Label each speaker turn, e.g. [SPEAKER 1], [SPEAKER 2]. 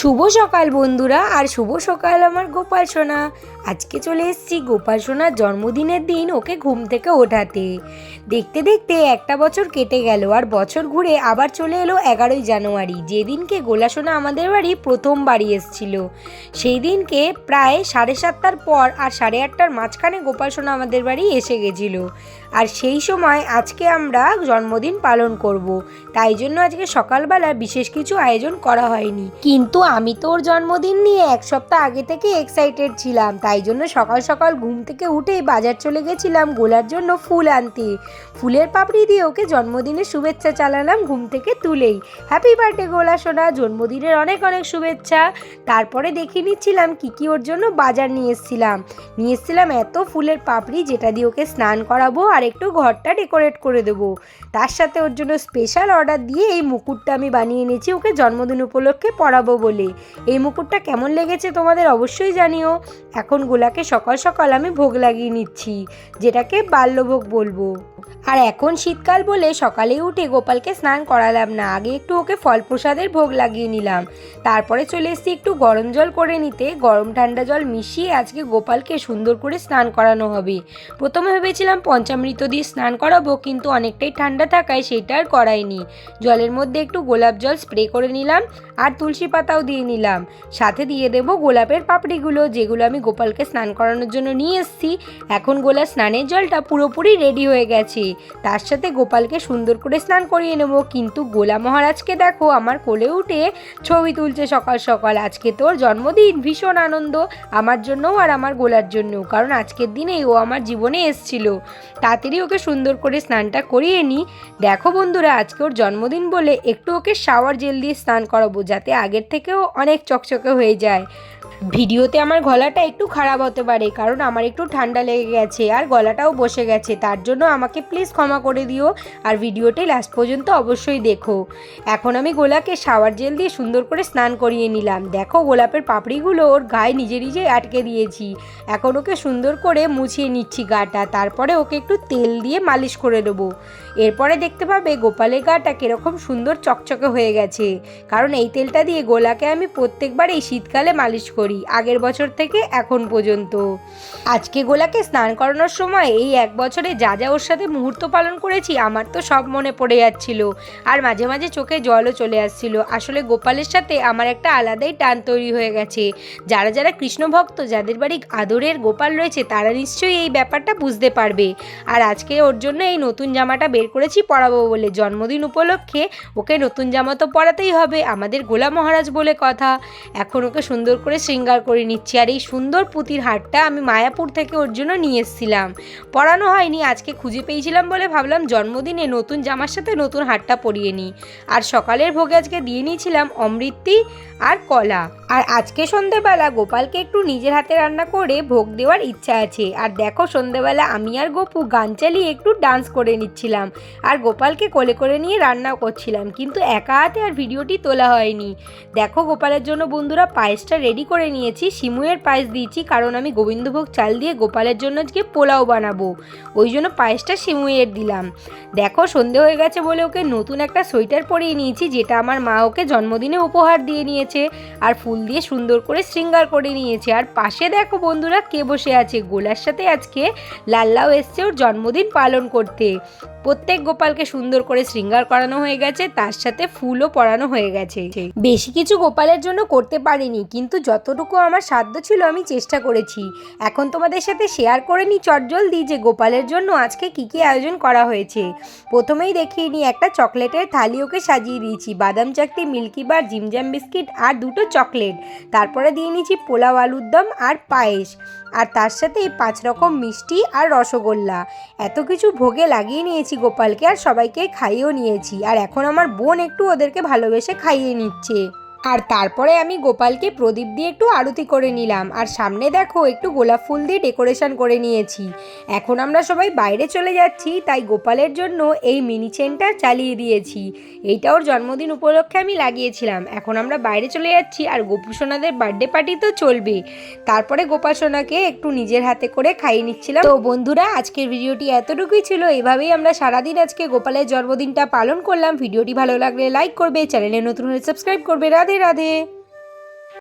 [SPEAKER 1] শুভ সকাল বন্ধুরা আর শুভ সকাল আমার গোপাল সোনা। আজকে চলে এসেছি গোপাল সোনার জন্মদিনের দিন ওকে ঘুম থেকে ওঠাতে। দেখতে দেখতে একটা বছর কেটে গেল আর বছর ঘুরে আবার চলে এলো এগারোই জানুয়ারি। যেদিনকে গোলা সোনা আমাদের বাড়ি প্রথম বাড়ি এসেছিল। সেই দিনকে প্রায় সাড়ে সাতটার পর আর সাড়ে আটটার মাঝখানে গোপাল সোনা আমাদের বাড়ি এসে গেছিল। আর সেই সময় আজকে আমরা জন্মদিন পালন করব। তাই জন্য আজকে সকালবেলা বিশেষ কিছু আয়োজন করা হয়নি। কিন্তু আমি তো ওর জন্মদিন নিয়ে এক সপ্তাহ আগে থেকে এক্সাইটেড ছিলাম। তাই জন্য সকাল সকাল ঘুম থেকে উঠেই বাজার চলে গেছিলাম গোলার জন্য ফুল আনতে। ফুলের পাপড়ি দিয়ে ওকে জন্মদিনের শুভেচ্ছা চালালাম ঘুম থেকে তুলেই। হ্যাপি বার্থডে গোলা সোনা, জন্মদিনের অনেক অনেক শুভেচ্ছা। তারপরে দেখে নিচ্ছিলাম কী কী ওর জন্য বাজার নিয়ে এসেছিলাম। নিয়ে এসেছিলাম এত ফুলের পাপড়ি যেটা দিয়ে ওকে স্নান করাবো আর একটু ঘরটা ডেকোরেট করে দেবো। তার সাথে ওর জন্য স্পেশাল অর্ডার দিয়ে এই মুকুটটা আমি বানিয়ে এনেছি ওকে জন্মদিন উপলক্ষে পরাবো বলে। এই মুকুটটা কেমন লেগেছে তোমাদের অবশ্যই জানিও। এখন গোলাকে সকাল সকাল আমি ভোগ লাগিয়ে নিচ্ছি যেটাকে বাল্যভোগ বলব। আর এখন শীতকাল বলে সকালে উঠে গোপালকে স্নান করালাম না, আগে একটু ওকে ফল প্রসাদের ভোগ লাগিয়ে নিলাম। তারপরে চলে এসেছি একটু গরম জল করে নিতে, গরম ঠান্ডা জল মিশিয়ে আজকে গোপালকে সুন্দর করে স্নান করানো হবে। প্রথমে ভেবেছিলাম পঞ্চামৃত দিয়ে স্নান করাবো, কিন্তু অনেকটাই ঠান্ডা থাকায় সেটা আর করাইনি জলের মধ্যে একটু গোলাপ জল স্প্রে করে নিলাম আর তুলসী পাতাও দিয়ে নিলাম। সাথে দিয়ে দেবো গোলাপের পাপড়িগুলো, যেগুলো আমি গোপালকে স্নান করানোর জন্য নিয়ে এসেছি। এখন গোলা স্নানের জলটা পুরোপুরি রেডি হয়ে গেছে। তার সাথে গোপালকে সুন্দর করে স্নান করিয়ে নেব। কিন্তু গোলা মহারাজকে দেখো, আমার কোলে উঠে ছবি তুলছে সকাল সকাল। আজকে তোর জন্মদিন, ভীষণ আনন্দ। আমার জন্যও আর আমার গোলার জন্যও। কারণ আজকের দিনেই ও আমার জীবনে এসছিল। তাড়াতাড়ি ওকে সুন্দর করে স্নানটা করিয়ে নিই দেখো বন্ধুরা, আজকে ওর জন্মদিন বলে একটু ওকে শাওয়ার জেল দিয়ে স্নান করাবো, যাতে আগের থেকেও অনেক চকচকে হয়ে যায়। ভিডিওতে আমার গলাটা একটু খারাপ হতে পারে, কারণ আমার একটু ঠান্ডা লেগে গেছে আর গলাটাও বসে গেছে, তার জন্য আমাকে প্লিজ ক্ষমা করে দিও আর ভিডিওটি লাস্ট পর্যন্ত অবশ্যই দেখো। এখন আমি গোলাকে শাওয়ার জেল দিয়ে সুন্দর করে স্নান করিয়ে নিলাম। দেখো গোলাপের পাপড়িগুলো ওর গায়ে নিজে নিজেই আটকে দিয়েছি। এখন ওকে সুন্দর করে মুছিয়ে নিচ্ছি গাটা, তারপরে ওকে একটু তেল দিয়ে মালিশ করে দেবো। এরপরে দেখতে পাবে গোপালের গাটা কীরকম সুন্দর চকচকে হয়ে গেছে। কারণ এই তেলটা দিয়ে গোলাকে আমি প্রত্যেকবার এই শীতকালে মালিশ করি। আগের বছর থেকে এখন পর্যন্ত। আজকে গোলাকে স্নান করানোর সময় এই এক বছরে যা যা ওর সাথে মুহূর্ত পালন করেছি, আমার তো সব মনে পড়ে যাচ্ছিল। আর মাঝে মাঝে চোখে জলও চলে আসছিল। আসলে গোপালের সাথে আমার একটা আলাদাই টান তৈরি হয়ে গেছে। যারা যারা কৃষ্ণ ভক্ত, যাদের বাড়ি আদরের গোপাল রয়েছে, তারা নিশ্চয়ই এই ব্যাপারটা বুঝতে পারবে। আর আজকে ওর জন্য এই নতুন জামাটা বের করেছি পরাবো বলে। জন্মদিন উপলক্ষে ওকে নতুন জামা তো পরাতেই হবে, আমাদের গোলা মহারাজ বলে কথা। এখন ওকে সুন্দর করে শৃঙ্গার করে নিচ্ছি। আর এই সুন্দর পুঁতির হারটা আমি মায়াপুর থেকে ওর জন্য নিয়ে এসেছিলাম। পরানো হয়নি, আজকে খুঁজে পেয়েছিলাম বলে ভাবলাম জন্মদিনে নতুন জামার সাথে নতুন হারটা পরিয়ে নিই। আর সকালের ভোগে আজকে দিয়ে নিয়েছিলাম অমৃতি আর কলা। আর আজকে সন্ধেবেলা গোপালকে একটু নিজের হাতে রান্না করে ভোগ দেওয়ার ইচ্ছা আছে। আর দেখো, সন্ধেবেলা আমি আর গোপু গান চালিয়ে একটু ডান্স করে নিচ্ছিলাম। আর গোপালকে কোলে করে নিয়ে রান্নাও করছিলাম, কিন্তু একা হাতে আর ভিডিওটি তোলা হয়নি। দেখো, গোপালের জন্য বন্ধুরা পায়েসটা রেডি করে নিয়েছি শিমুয়ের পায়েস দিয়েছি, কারণ আমি গোবিন্দভোগ চাল দিয়ে গোপালের জন্য আজকে পোলাও বানাবো। ওই জন্য পায়েসটা শিমুয়ের দিলাম। দেখো, সন্ধে হয়ে গেছে বলে ওকে নতুন একটা সোয়েটার পরিয়ে নিয়েছি, যেটা আমার মা ওকে জন্মদিনে উপহার দিয়ে নিয়েছে। আর ফুল দিয়ে সুন্দর করে শৃঙ্গার করে নিয়েছে। আর পাশে দেখো বন্ধুরা কে বসে আছে? গোলার সাথে আজকে লাল্লাও এসছে ওর জন্মদিন পালন করতে। প্রত্যেক গোপালকে সুন্দর করে শৃঙ্গার করানো হয়ে গেছে, তার সাথে ফুলও পরানো হয়ে গেছে। বেশি কিছু গোপালের জন্য করতে পারিনি, কিন্তু যতটুকু আমার সাধ্য ছিল আমি চেষ্টা করেছি। এখন তোমাদের সাথে শেয়ার করে নিই চটজলদি যে গোপালের জন্য আজকে কী কী আয়োজন করা হয়েছে। প্রথমেই দেখিয়ে নিই একটা চকলেটের থালি ওকে সাজিয়ে দিয়েছি। বাদাম চাকতি, মিল্কি বার জিমজাম বিস্কিট আর দুটো চকলেট। তারপরে দিয়ে নিয়েছি পোলাও আলুর দম আর পায়েস। আর তার সাথে পাঁচ রকম মিষ্টি আর রসগোল্লা। এত কিছু ভোগে লাগিয়ে নিয়েছি গোপালকে আর সবাইকে খাইয়েও নিয়েছি। আর এখন আমার বোন একটু ওদেরকে ভালোবেসে খাইয়ে নিচ্ছে। আর তারপরে আমি গোপালকে প্রদীপ দিয়ে একটু আরতি করে নিলাম। আর সামনে দেখো, একটু গোলাপ ফুল দিয়ে ডেকোরেশন করে নিয়েছি। এখন আমরা সবাই বাইরে চলে যাচ্ছি, তাই গোপালের জন্য এই মিনি চেনটা চালিয়ে দিয়েছি। এইটা ওর জন্মদিন উপলক্ষে আমি লাগিয়েছিলাম। এখন আমরা বাইরে চলে যাচ্ছি, আর গোপুসোনাদের বার্থডে পার্টি তো চলবে। তারপরে গোপাল সোনাকে একটু নিজের হাতে করে খাইয়ে নিচ্ছিলাম। তো বন্ধুরা, আজকের ভিডিওটি এতটুকুই ছিল। এভাবেই আমরা সারাদিন আজকে গোপালের জন্মদিনটা পালন করলাম। ভিডিওটি ভালো লাগলে লাইক করবে, চ্যানেলে নতুন হলে সাবস্ক্রাইব করবে। রাধে রাধে।